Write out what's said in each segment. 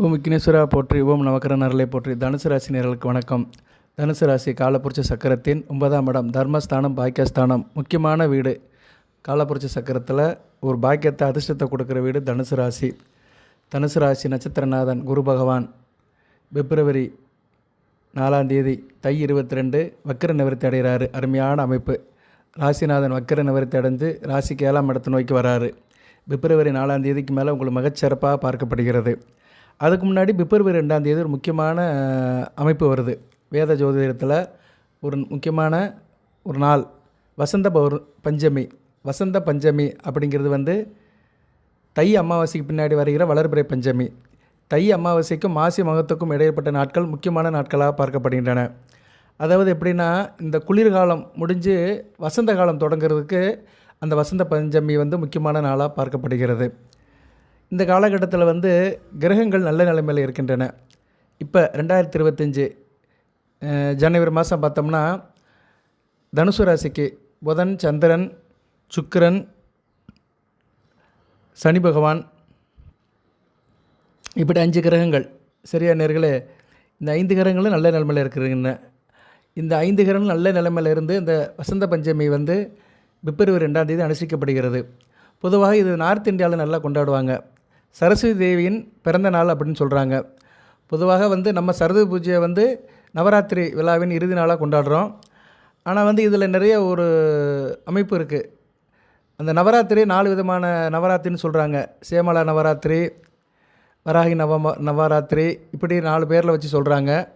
ஓம் விக்னேஸ்வரா போற்றி ஓம் நவக்கர நரலை போற்றி. தனுசு ராசி நேர்களுக்கு வணக்கம். தனுசு ராசி காலப்புரட்சி சக்கரத்தின் ஒன்பதாம் இடம் தர்மஸ்தானம் பாக்கியஸ்தானம். முக்கியமான வீடு. காலப்புரட்சி சக்கரத்தில் ஒரு பாக்கியத்தை அதிர்ஷ்டத்தை கொடுக்குற வீடு தனுசு ராசி. தனுசு ராசி நட்சத்திரநாதன் குரு பகவான். பிப்ரவரி நாலாம் தேதி தை இருபத்தி ரெண்டு வக்கர நிவர்த்தி அடைகிறாரு. அருமையான அமைப்பு. ராசிநாதன் வக்கர நிவர்த்தி அடைஞ்சு ராசிக்கு ஏழாம் இடத்தை நோக்கி வராரு. பிப்ரவரி நாலாம் தேதிக்கு மேலே உங்களுக்கு மிகச்சிறப்பாக பார்க்கப்படுகிறது. அதுக்கு முன்னாடி பிப்ரவரி ரெண்டாம் தேதி ஒரு முக்கியமான அமைப்பு வருது. வேத ஜோதிடத்தில் ஒரு முக்கியமான ஒரு நாள். வசந்த பௌர் பஞ்சமி. வசந்த பஞ்சமி அப்படிங்கிறது வந்து தை அமாவாசைக்கு பின்னாடி வருகிற வளர்பிறை பஞ்சமி. தை அமாவாசைக்கும் மாசி மகத்துக்கும் இடைப்பட்ட நாட்கள் முக்கியமான நாட்களாக பார்க்கப்படுகின்றன. அதாவது எப்படின்னா இந்த குளிர்காலம் முடிஞ்சு வசந்த காலம் தொடங்குறதுக்கு அந்த வசந்த பஞ்சமி வந்து முக்கியமான நாளாக பார்க்கப்படுகிறது. இந்த காலகட்டத்தில் வந்து கிரகங்கள் நல்ல நிலைமையில் இருக்கின்றன. இப்போ ரெண்டாயிரத்தி இருபத்தஞ்சி ஜனவரி மாதம் பார்த்தோம்னா தனுசு ராசிக்கு புதன் சந்திரன் சுக்கிரன் சனி பகவான் இப்படி அஞ்சு கிரகங்கள். சரியா நேர்களே? இந்த ஐந்து கிரகங்களும் நல்ல நிலைமையில் இருக்கிறீங்க இந்த ஐந்து கிரகங்கள் நல்ல நிலைமையில் இருந்து இந்த வசந்த பஞ்சமி வந்து பிப்ரவரி ரெண்டாம் தேதி அனுசரிக்கப்படுகிறது பொதுவாக இது நார்த் இந்தியாவில் நல்லா கொண்டாடுவாங்க. சரஸ்வதி தேவியின் பிறந்த நாள் அப்படின்னு சொல்கிறாங்க பொதுவாக வந்து நம்ம சரஸ்வதி பூஜையை வந்து நவராத்திரி விழாவின் இறுதி நாளாக கொண்டாடுறோம். ஆனால் வந்து இதில் நிறைய ஒரு அமைப்பு இருக்குது அந்த நவராத்திரி நாலு விதமான நவராத்திரின்னு சொல்கிறாங்க சேமலா நவராத்திரி வராகி நவம நவராத்திரி இப்படி நாலு பேரில் வச்சு சொல்கிறாங்க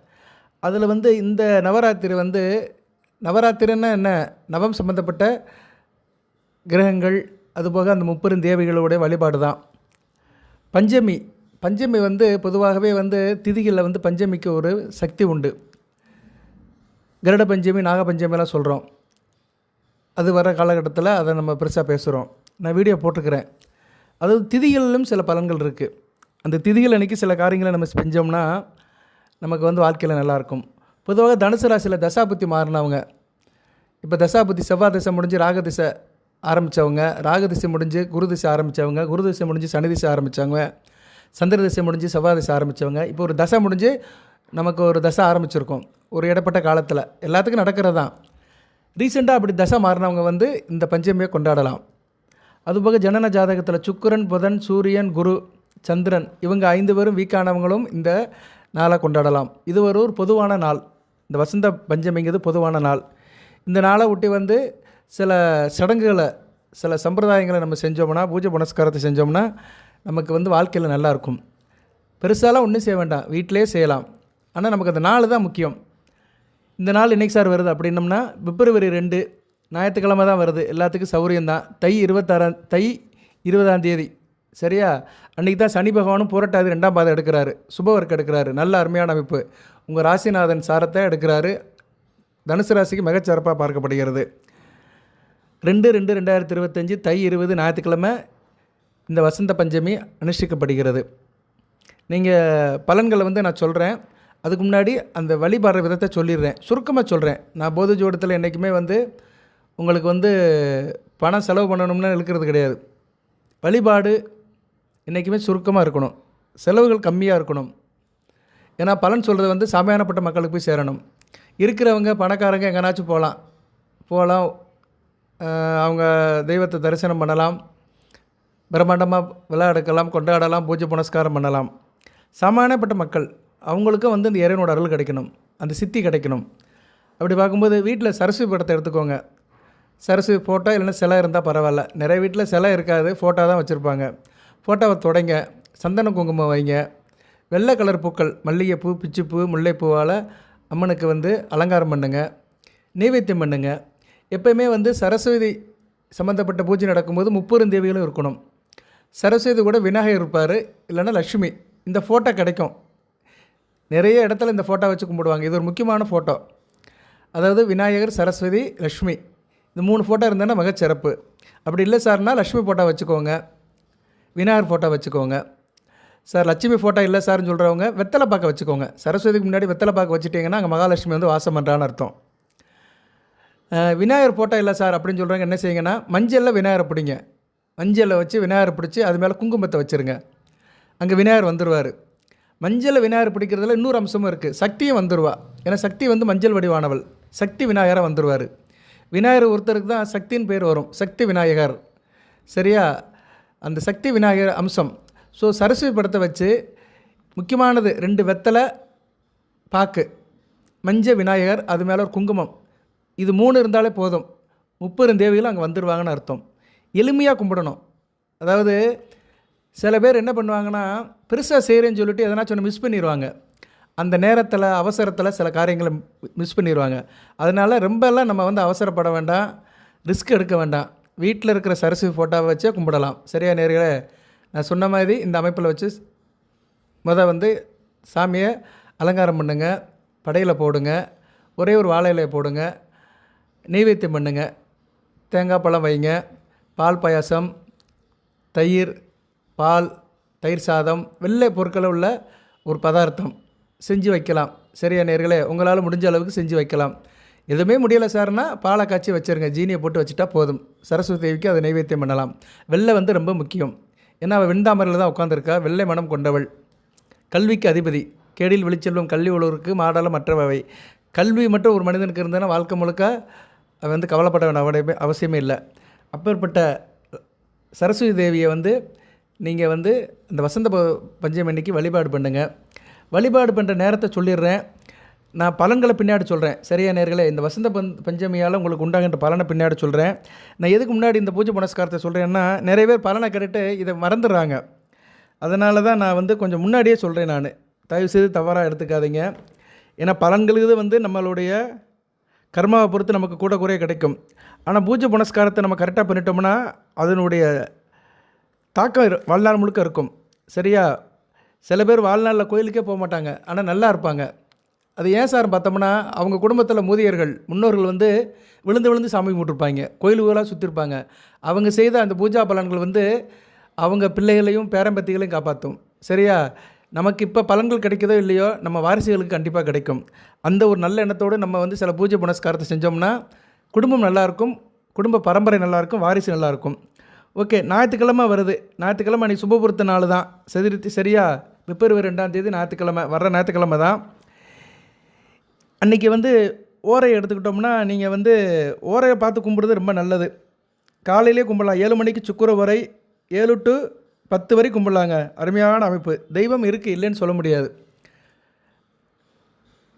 அதில் வந்து இந்த நவராத்திரி வந்து நவராத்திரின்னா என்ன? நவம் சம்மந்தப்பட்ட கிரகங்கள் அதுபோக அந்த முப்பெரும் தேவிகளுடைய வழிபாடு தான் பஞ்சமி பஞ்சமி வந்து பொதுவாகவே வந்து திதிகளில் வந்து பஞ்சமிக்கு ஒரு சக்தி உண்டு. கருட பஞ்சமி நாகபஞ்சமிலாம் சொல்கிறோம் அது வர காலகட்டத்தில் அதை நம்ம பெருசாக பேசுகிறோம் நான் வீடியோ போட்டிருக்கிறேன் அதாவது திதிகளிலும் சில பலன்கள் இருக்குது அந்த திதிகள் அன்றைக்கி சில காரியங்களை நம்ம செஞ்சோம்னா நமக்கு வந்து வாழ்க்கையில் நல்லாயிருக்கும் பொதுவாக தனுசு ராசியில் தசாபுத்தி மாறினவங்க. இப்போ தசாபுத்தி செவ்வாய் திசை முடிஞ்சு ராக திசை ஆரம்பித்தவங்க ராக திசை முடிஞ்சு குரு திசை ஆரம்பித்தவங்க குரு திசை முடிஞ்சு சனி திசை ஆரம்பித்தவங்க சந்திர திசை முடிஞ்சு செவ்வாய் திசை ஆரம்பித்தவங்க இப்போ ஒரு தசை முடிஞ்சு நமக்கு ஒரு தசை ஆரம்பிச்சிருக்கோம். ஒரு இடப்பட்ட காலத்தில். எல்லாத்துக்கும் நடக்கிறது தான் ரீசெண்டாக அப்படி தசை மாறினவங்க வந்து இந்த பஞ்சமியை கொண்டாடலாம். அதுபோக ஜனன ஜாதகத்தில் சுக்கரன் புதன் சூரியன் குரு சந்திரன் இவங்க ஐந்து பேரும் வீக்கானவங்களும் இந்த நாளை கொண்டாடலாம். இது ஒரு ஒரு பொதுவான நாள். இந்த வசந்த பஞ்சமிங்கிறது பொதுவான நாள். இந்த நாளை ஒட்டி வந்து சில சடங்குகளை சில சம்பிரதாயங்களை நம்ம செஞ்சோம்னா பூஜை புனஸ்காரத்தை செஞ்சோம்னா நமக்கு வந்து வாழ்க்கையில் நல்லாயிருக்கும் பெருசாலாம் ஒன்றும் செய்ய வேண்டாம். வீட்டிலே செய்யலாம். ஆனால் நமக்கு அந்த நாள் தான் முக்கியம். இந்த நாள் இன்றைக்கி சார் வருது அப்படின்னம்னா பிப்ரவரி ரெண்டு ஞாயிற்றுக்கிழமை தான் வருது. எல்லாத்துக்கும் சௌரியம் தான். தை இருபத்தாறாம் தை இருபதாம் தேதி. சரியா? அன்றைக்கி தான் சனி பகவானும் புரட்டாது ரெண்டாம் பாதம் எடுக்கிறாரு. சுபவர்க்கு எடுக்கிறாரு. நல்ல அருமையான அமைப்பு. உங்கள் ராசிநாதன் சாரத்தை எடுக்கிறாரு. தனுசு ராசிக்கு மிகச்சிறப்பாக பார்க்கப்படுகிறது. ரெண்டு ரெண்டு ரெண்டாயிரத்தி இருபத்தஞ்சி தை இருபது ஞாயிற்றுக்கிழமை இந்த வசந்த பஞ்சமி அனுஷ்டிக்கப்படுகிறது. நீங்கள் பலன்களை வந்து நான் சொல்கிறேன் அதுக்கு முன்னாடி அந்த வழிபாடுற விதத்தை சொல்லிடுறேன். சுருக்கமாக சொல்கிறேன் நான் போது ஜோடத்தில் என்றைக்குமே வந்து உங்களுக்கு வந்து பணம் செலவு பண்ணணும்னு இழுக்கிறது கிடையாது. வழிபாடு என்றைக்குமே சுருக்கமாக இருக்கணும். செலவுகள் கம்மியாக இருக்கணும். ஏன்னா பலன் சொல்கிறது வந்து சாமியானப்பட்ட மக்களுக்கு போய் சேரணும். இருக்கிறவங்க பணக்காரங்க எங்கேனாச்சும் போகலாம். போகலாம் அவங்க தெய்வத்தை தரிசனம் பண்ணலாம் பிரம்மாண்டமாக விழா எடுக்கலாம் கொண்டாடலாம் பூஜை புனஸ்காரம் பண்ணலாம். சமானப்பட்ட மக்கள் அவங்களுக்கும் வந்து இந்த இறைவனோட அருள் கிடைக்கணும் அந்த சித்தி கிடைக்கணும். அப்படி பார்க்கும்போது வீட்டில் சரஸ்வதி படத்தை எடுத்துக்கோங்க. சரஸ்வதி ஃபோட்டோ இல்லைன்னா சிலை இருந்தால் பரவாயில்ல. நிறைய வீட்டில் சிலை இருக்காது ஃபோட்டோ தான் வச்சுருப்பாங்க. ஃபோட்டோவை தொடங்க சந்தன குங்குமம் வைங்க. வெள்ளை கலர் பூக்கள் மல்லிகைப்பூ பிச்சுப்பூ முல்லைப்பூவால் அம்மனுக்கு வந்து அலங்காரம் பண்ணுங்கள் நெய்வேத்தியம் பண்ணுங்கள் எப்பயுமே வந்து சரஸ்வதி சம்மந்தப்பட்ட பூஜை நடக்கும்போது முப்பெரும் தேவிகளும் இருக்கணும். சரஸ்வதி கூட விநாயகர் இருப்பார் இல்லைன்னா லக்ஷ்மி இந்த ஃபோட்டோ கிடைக்கும். நிறைய இடத்துல இந்த ஃபோட்டோ வச்சு கும்பிடுவாங்க. இது ஒரு முக்கியமான ஃபோட்டோ அதாவது விநாயகர் சரஸ்வதி லக்ஷ்மி இந்த மூணு ஃபோட்டோ இருந்தேன்னா மிகச்சிறப்பு அப்படி இல்லை சார்னால் லக்ஷ்மி ஃபோட்டோ வச்சுக்கோங்க. விநாயகர் ஃபோட்டோ வச்சுக்கோங்க. சார் லட்சுமி ஃபோட்டோ இல்லை சார்னு சொல்கிறவங்க வெத்தலை பாக்க வச்சுக்கோங்க. சரஸ்வதிக்கு முன்னாடி வெத்தலை பாக்க வச்சுட்டிங்கன்னா அங்கே மகாலட்சுமி வந்து வாசம் பண்ணுறான்னு அர்த்தம். விநாயகர் ஃபோட்டோ இல்லை சார் அப்படின்னு சொல்கிறாங்க என்ன செய்யுங்கன்னா மஞ்சளில் விநாயகரை பிடிங்க. மஞ்சளில் வச்சு விநாயகரை பிடிச்சி அது மேலே குங்குமத்தை வச்சுருங்க. அங்கே விநாயகர் வந்துடுவார் மஞ்சளில் விநாயகர் பிடிக்கிறதுல இன்னொரு அம்சமும் இருக்குது சக்தியும் வந்துடுவா ஏன்னா சக்தி வந்து மஞ்சள் வடிவானவள். சக்தி விநாயகராக வந்துடுவார் விநாயகர் ஒருத்தருக்கு தான் சக்தின்னு பேர் வரும். சக்தி விநாயகர். சரியா? அந்த சக்தி விநாயகர் அம்சம். ஸோ சரஸ்வதி படத்தை வச்சு முக்கியமானது ரெண்டு வெத்தலை பாக்கு. மஞ்ச விநாயகர் அது மேலே ஒரு குங்குமம். இது மூணு இருந்தாலே போதும். முப்பது தேவிகள் அங்கே வந்துடுவாங்கன்னு அர்த்தம். எளிமையாக கும்பிடணும். அதாவது சில பேர் என்ன பண்ணுவாங்கன்னா பெருசாக செய்கிறேன்னு சொல்லிட்டு எதனாச்சும் ஒன்று மிஸ் பண்ணிடுவாங்க அந்த நேரத்தில் அவசரத்தில் சில காரியங்களை மிஸ் பண்ணிடுவாங்க அதனால் ரொம்பலாம் நம்ம வந்து அவசரப்பட வேண்டாம். ரிஸ்க் எடுக்க வேண்டாம். வீட்டில் இருக்கிற சரஸ்வதி ஃபோட்டோவை வச்சே கும்பிடலாம். சரியா நேர்களை? நான் சொன்ன மாதிரி இந்த அமைப்பில் வச்சு முத வந்து சாமியை அலங்காரம் பண்ணுங்கள் படையில் போடுங்க. ஒரே ஒரு வாழை இலையை போடுங்க. நெய்வேத்தியம் பண்ணுங்க. தேங்காய் பழம் வைங்க. பால் பாயாசம் தயிர் பால் தயிர் சாதம் வெள்ளை பொருட்கள் உள்ள ஒரு பதார்த்தம் செஞ்சு வைக்கலாம். சரியா நேர்களே? உங்களால் முடிஞ்ச அளவுக்கு செஞ்சு வைக்கலாம். எதுவுமே முடியலை சார்னா பாலை காய்ச்சி வச்சுருங்க. ஜீனியை போட்டு வச்சுட்டா போதும். சரஸ்வதி தேவிக்கு அதை நைவேத்தியம் பண்ணலாம். வெள்ளை வந்து ரொம்ப முக்கியம். ஏன்னா அவள் வெண்தாமரையில் தான் உட்காந்துருக்கா வெள்ளை மனம் கொண்டவள். கல்விக்கு அதிபதி. கேடில் வெளிச்செல்வம் கல்வி உள்ளவருக்கு மாடல மற்றவை கல்வி மட்டும் ஒரு மனிதனுக்கு இருந்தேன்னா வாழ்க்கை முழுக்க அவன் வந்து கவலைப்பட வேண்டிய அவடைய அவசியமே இல்லை. அப்பேற்பட்ட சரஸ்வதி தேவியை வந்து நீங்கள் வந்து இந்த வசந்த ப- பஞ்சமி அன்னைக்கு வழிபாடு பண்ணுங்கள் வழிபாடு பண்ணுற நேரத்தை சொல்லிடுறேன். நான் பலன்களை பின்னாடி சொல்கிறேன் சரியா நேர்களே இந்த வசந்த பந் பஞ்சமியால் உங்களுக்கு உண்டாகின்ற பலனை பின்னாடி சொல்கிறேன் நான் எதுக்கு முன்னாடி இந்த பூஜை புனஸ்காரத்தை சொல்கிறேன்னா நிறைய பேர் பலனை கேட்டுட்டு இதை மறந்துடுறாங்க. அதனால தான் நான் வந்து கொஞ்சம் முன்னாடியே சொல்கிறேன் நான். தயவு செய்து தவறாக எடுத்துக்காதீங்க. ஏன்னா பலன்களுக்கு வந்து நம்மளுடைய கர்மாவை பொறுத்து நமக்கு கூட குறைய கிடைக்கும். ஆனால் பூஜை புனஸ்காரத்தை நம்ம கரெக்டாக பண்ணிட்டோம்னா அதனுடைய தாக்கம் வாழ்நாள் முழுக்க இருக்கும். சரியா? சில பேர் வாழ்நாளில் கோயிலுக்கே போக மாட்டாங்க. ஆனால் நல்லா இருப்பாங்க. அது ஏன் சார் பார்த்தோம்னா அவங்க குடும்பத்தில் மூதியர்கள் முன்னோர்கள் வந்து விழுந்து விழுந்து சாமி கும்பிட்டுருப்பாங்க. கோயிலுகளாக சுற்றிருப்பாங்க அவங்க செய்த அந்த பூஜா பலன்கள் வந்து அவங்க பிள்ளைகளையும் பேரம்பத்திகளையும் காப்பாற்றும் சரியா? நமக்கு இப்போ பலன்கள் கிடைக்குதோ இல்லையோ நம்ம வாரிசுகளுக்கு கண்டிப்பாக கிடைக்கும். அந்த ஒரு நல்ல எண்ணத்தோடு நம்ம வந்து சில பூஜை புனஸ்காரத்தை செஞ்சோம்னா குடும்பம் நல்லாயிருக்கும் குடும்ப பரம்பரை நல்லாயிருக்கும் வாரிசு நல்லாயிருக்கும் ஓகே ஞாயிற்றுக்கிழமை வருது. ஞாயிற்றுக்கிழமை அன்றைக்கி சுபபுரத்த நாள் தான். செதிரி சரியா? பிப்ரவரி ரெண்டாம் தேதி ஞாயிற்றுக்கிழமை வர்ற ஞாயிற்றுக்கிழமை தான். அன்றைக்கி வந்து ஓரையை எடுத்துக்கிட்டோம்னா நீங்கள் வந்து ஓரையை பார்த்து கும்பிடுறது ரொம்ப நல்லது. காலையிலே கும்பிடலாம். ஏழு மணிக்கு சுக்குர வரை ஏழு டு பத்து வரை கும்பிடலாங்க. அருமையான அமைப்பு. தெய்வம் இருக்குது இல்லைன்னு சொல்ல முடியாது.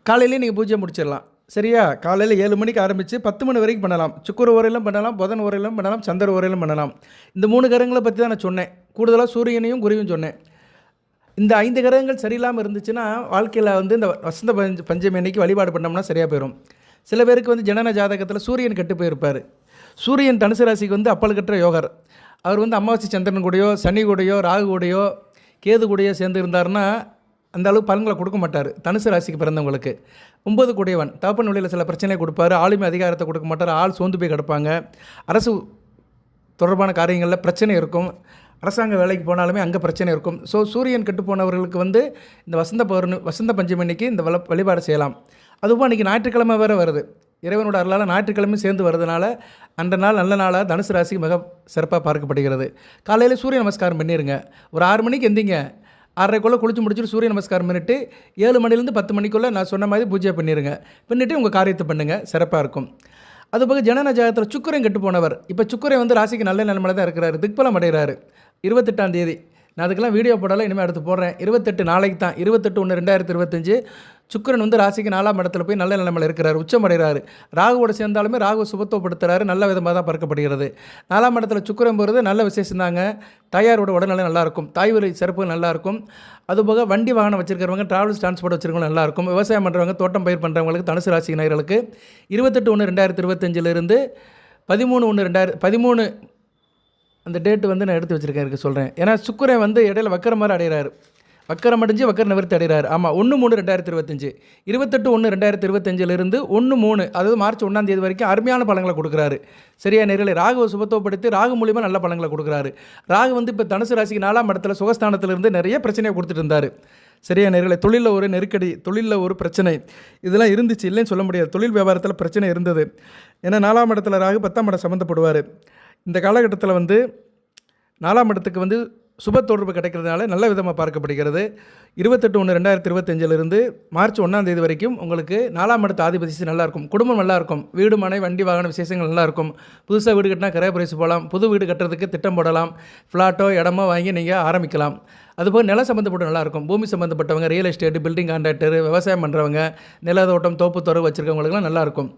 காலையிலே நீங்கள் பூஜை முடிச்சிடலாம். சரியா? காலையில் ஏழு மணிக்கு ஆரம்பித்து பத்து மணி வரைக்கும் பண்ணலாம். சுக்குர உரையிலும் பண்ணலாம் புதன் உரையிலும் பண்ணலாம் சந்திர உரையிலும் பண்ணலாம். இந்த மூணு கிரகங்களை பற்றி தான் நான் சொன்னேன். கூடுதலாக சூரியனையும் குருவையும் சொன்னேன். இந்த ஐந்து கிரகங்கள் சரியில்லாமல் இருந்துச்சுன்னா வாழ்க்கையில் வந்து இந்த வசந்த பஞ்ச பஞ்சமி அன்னைக்கு வழிபாடு பண்ணோம்னா சரியாக போயிடும் சில பேருக்கு வந்து ஜனன ஜாதகத்தில் சூரியன் கெட்டு போயிருப்பார். சூரியன் தனுசு ராசிக்கு வந்து அப்பல் கட்டுற யோகர். அவர் வந்து அமாவாசை சந்திரன் கூடயோ சனி கூடயோ ராகு கூடயோ கேது கூடயோ சேர்ந்து இருந்தாருன்னா அந்த அளவுக்கு பலன்களை கொடுக்க மாட்டார். தனுசு ராசிக்கு பிறந்தவங்களுக்கு. ஒம்பது கூடியவன். தகப்பன் வழியில் சில பிரச்சனை கொடுப்பாரு. ஆளுமை அதிகாரத்தை கொடுக்க மாட்டார். ஆள் சோர்ந்து போய் கிடப்பாங்க. அரசு தொடர்பான காரியங்களில் பிரச்சனை இருக்கும். அரசாங்க வேலைக்கு போனாலுமே அங்கே பிரச்சனை இருக்கும். ஸோ சூரியன் கெட்டு போனவர்களுக்கு வந்து இந்த வசந்த பௌர்ணமி வசந்த பஞ்சமி அன்னைக்கு இந்த வள வழிபாடு செய்யலாம். அதுவும் அன்றைக்கி ஞாயிற்றுக்கிழமை வேறு வருது. இறைவனோட அருளால் ஞாயிற்றுக்கிழமை சேர்ந்து வரதுனால அந்த நாள் நல்ல நாளாக தனுசு ராசிக்கு மிக சிறப்பாக பார்க்கப்படுகிறது. காலையில் சூரிய நமஸ்காரம் பண்ணிடுங்க ஒரு ஆறு மணிக்கு எந்திங்க. ஆறரைக்குள்ளே குளிச்சு முடிச்சுட்டு சூரிய நமஸ்காரம் பண்ணிவிட்டு ஏழு மணிலேருந்து பத்து மணிக்குள்ளே நான் சொன்ன மாதிரி பூஜை பண்ணிடுங்க பண்ணிவிட்டு உங்கள் காரியத்தை பண்ணுங்கள் சிறப்பாக இருக்கும். அதுபோக ஜனன ஜாதகத்தில் சுக்கரன் கெட்டு போனவர். இப்போ சுக்கரன் வந்து ராசிக்கு நல்ல நிலைமையில தான் இருக்கிறாரு. திக்பலம் அடைகிறாரு. இருபத்தெட்டாம் தேதி. நான் அதுக்கெல்லாம் வீடியோ போடலாம் இனிமேல் அடுத்து போடுறேன். இருபத்தெட்டு நாளைக்கு தான். இருபத்தெட்டு ஒன்று ரெண்டாயிரத்தி இருபத்தஞ்சு. சுக்கிரன் வந்து ராசிக்கு நாலாம் இடத்துல போய் நல்ல நிலைமையில் இருக்கிறார் உச்சம் அடைகிறாரு ராகுவோட சேர்ந்தாலுமே ராகு சுபத்துவப்படுத்துகிறாரு நல்ல விதமாக தான் பார்க்கப்படுகிறது. நாலாம் இடத்துல சுக்கரன் போகிறது நல்ல விசேஷம் தாங்க தாயாரோட உடல்நிலை நல்லாயிருக்கும். தாய் வழி சிறப்பு நல்லாயிருக்கும். அதுபோக வண்டி வாகனம் வச்சிருக்கிறவங்க டிராவல்ஸ் டிரான்ஸ்போர்ட் வச்சிருக்கவங்க நல்லாயிருக்கும். விவசாயம் பண்ணுறவங்க தோட்டம் பயிர் பண்ணுறவங்களுக்கு தனுசு ராசி நேர்களுக்கு இருபத்தெட்டு ஒன்று ரெண்டாயிரத்தி இருபத்தஞ்சிலிருந்து பதிமூணு ஒன்று ரெண்டாயிரம் பதிமூணு அந்த டேட்டு வந்து நான் எடுத்து வச்சுருக்கேன் இருக்கு சொல்கிறேன் ஏன்னா சுக்கரன் வந்து இடையில வக்கர மாதிரி அடைகிறாரு வக்கரம் அடைஞ்சு வக்கர நிவர்த்தி அடைகிறார். ஆமாம் ஒன்று மூணு ரெண்டாயிரத்தி இருபத்தஞ்சு. இருபத்தெட்டு ஒன்று ரெண்டாயிரத்தி இருபத்தஞ்சிலிருந்து ஒன்று மூணு அதாவது மார்ச் ஒன்றாம் தேதி வரைக்கும் அருமையான பழங்களை கொடுக்குறாரு. சரியா நேரில் ராகுவை சுபத்துவப்படுத்தி ராகு மூலியமாக நல்ல பழங்களை கொடுக்குறாரு. ராகு வந்து இப்போ தனுசு ராசிக்கு நாலாம் இடத்துல சுகஸ்தானத்திலிருந்து நிறைய பிரச்சனையை கொடுத்துட்டு இருந்தார். சரியா நேரில் தொழிலில் ஒரு நெருக்கடி தொழிலில் ஒரு பிரச்சனை. இதெல்லாம் இருந்துச்சு இல்லைன்னு சொல்ல முடியாது. தொழில் வியாபாரத்தில் பிரச்சனை இருந்தது. ஏன்னா நாலாம் இடத்துல ராகு பத்தாம் இடம் சம்மந்தப்படுவார் இந்த காலகட்டத்தில் வந்து நாலாம் இடத்துக்கு வந்து சுப தொடர்பு கிடைக்கிறதுனால நல்ல விதமாக பார்க்கப்படுகிறது. இருபத்தெட்டு ஒன்று ரெண்டாயிரத்தி இருபத்தஞ்சிலிருந்து மார்ச் ஒன்றாம் தேதி வரைக்கும் உங்களுக்கு நாலாம் இடத்து ஆதிபதி நல்லாயிருக்கும் குடும்பம் நல்லாயிருக்கும் வீடு மனை வண்டி வாகன விசேஷங்கள் நல்லாயிருக்கும் புதுசாக வீடு கட்டினா கிரைய பிரைஸ் போகலாம். புது வீடு கட்டுறதுக்கு திட்டம் போடலாம். ஃப்ளாட்டோ இடமோ வாங்கி நீங்கள் ஆரம்பிக்கலாம். அதுபோல் நிலம் சம்மந்தப்பட்ட நல்லாயிருக்கும் பூமி சம்மந்தப்பட்டவங்க ரியல் எஸ்டேட் பில்டிங் கான்ட்ராக்டர் விவசாயம் பண்ணுறவங்க நிலத்தோட்டம் தோப்பு துறவு வச்சுருக்கவங்களுக்குலாம் நல்லாயிருக்கும்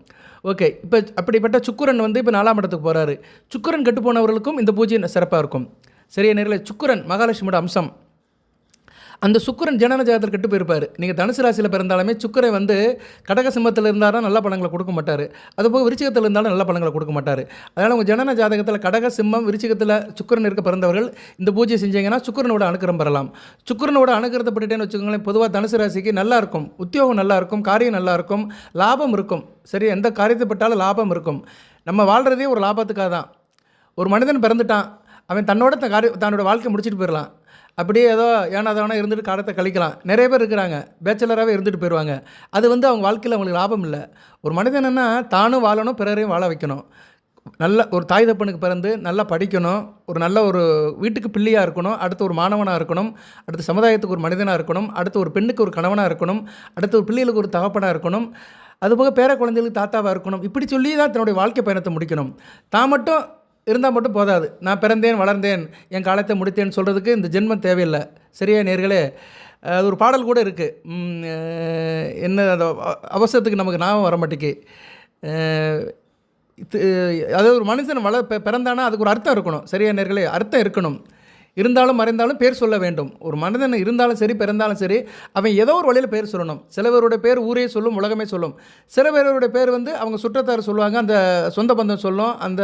ஓகே இப்போ அப்படிப்பட்ட சுக்குரன் வந்து இப்போ நாலாம் இடத்துக்கு போகிறாரு சுக்குரன் கெட்டு போனவர்களுக்கும் இந்த பூஜை சிறப்பாக இருக்கும். சரியா நேரில் சுக்கரன் மகாலட்சுமியோட அம்சம். அந்த சுக்கிரன் ஜனன ஜாதகத்தில் கெட்டு போயிருப்பார். நீங்கள் தனுசு ராசியில் பிறந்தாலுமே சுக்கரை வந்து கடக சிம்மத்தில் இருந்தாலும் நல்ல பழங்களை கொடுக்க மாட்டார். அதுபோக விருச்சிகத்தில் இருந்தாலும் நல்ல பழங்களை கொடுக்க மாட்டார். அதனால் உங்கள் ஜனன ஜாதகத்தில் கடக சிம்மம் விருச்சிகத்தில் சுக்கிரன் இருக்க பிறந்தவர்கள் இந்த பூஜை செஞ்சீங்கன்னா சுக்கிரனோட அனுக்கிரம் பெறலாம். சுக்கரனோட அனுக்கிரத்தை பட்டுட்டேன்னு வச்சுக்கோங்களேன் பொதுவாக தனுசு ராசிக்கு நல்லாயிருக்கும் உத்தியோகம் நல்லாயிருக்கும் காரியம் நல்லாயிருக்கும் லாபம் இருக்கும். சரி எந்த காரியத்தை பட்டாலும் லாபம் இருக்கும். நம்ம வாழ்கிறதே ஒரு லாபத்துக்காக தான் ஒரு மனிதன் பிறந்துட்டான். அவன் தன்னோட தன் காரிய தன்னோட வாழ்க்கை முடிச்சுட்டு போயிடலாம் அப்படியே ஏதோ ஏனா தானே இருந்துட்டு காலத்தை கழிக்கலாம். நிறைய பேர் இருக்கிறாங்க. பேச்சலராகவே இருந்துட்டு போயிடுவாங்க அது வந்து அவங்க வாழ்க்கையில் அவங்களுக்கு லாபம் இல்லை. ஒரு மனிதன் என்னென்னா தானும் வாழணும் பிறரையும் வாழ வைக்கணும். நல்ல ஒரு தாய் தப்பனுக்கு பிறந்து நல்லா படிக்கணும். ஒரு நல்ல ஒரு வீட்டுக்கு பிள்ளையாக இருக்கணும். அடுத்து ஒரு மாணவனாக இருக்கணும். அடுத்து சமுதாயத்துக்கு ஒரு மனிதனாக இருக்கணும். அடுத்து ஒரு பெண்ணுக்கு ஒரு கணவனாக இருக்கணும். அடுத்து ஒரு பிள்ளைகளுக்கு ஒரு தகப்பனாக இருக்கணும். அதுபோக பேர குழந்தைகளுக்கு தாத்தாவாக இருக்கணும். இப்படி சொல்லி தான் தன்னுடைய வாழ்க்கை பயணத்தை முடிக்கணும். தான் மட்டும் இருந்தால் மட்டும் போதாது. நான் பிறந்தேன் வளர்ந்தேன் என் காலத்தை முடித்தேன்னு சொல்கிறதுக்கு இந்த ஜென்மம் தேவையில்லை. சரியா நேர்களே? அது ஒரு பாடல் கூட இருக்குது என்ன அந்த அவசரத்துக்கு நமக்கு ஞாபகம் வர மாட்டேக்கு அதாவது ஒரு மனுஷன் வள பிறந்தானா அதுக்கு ஒரு அர்த்தம் இருக்கணும். சரியா நேர்களே? அர்த்தம் இருக்கணும். இருந்தாலும் மறைந்தாலும் பேர் சொல்ல வேண்டும். ஒரு மனிதன் இருந்தாலும் சரி பிறந்தாலும் சரி அவன் ஏதோ ஒரு வழியில் பேர் சொல்லணும். சில பேர் ஊரே சொல்லும் உலகமே சொல்லும். சில பேருடைய பேர் வந்து அவங்க சுற்றத்தார் சொல்லுவாங்க அந்த சொந்த பந்தம் சொல்லும் அந்த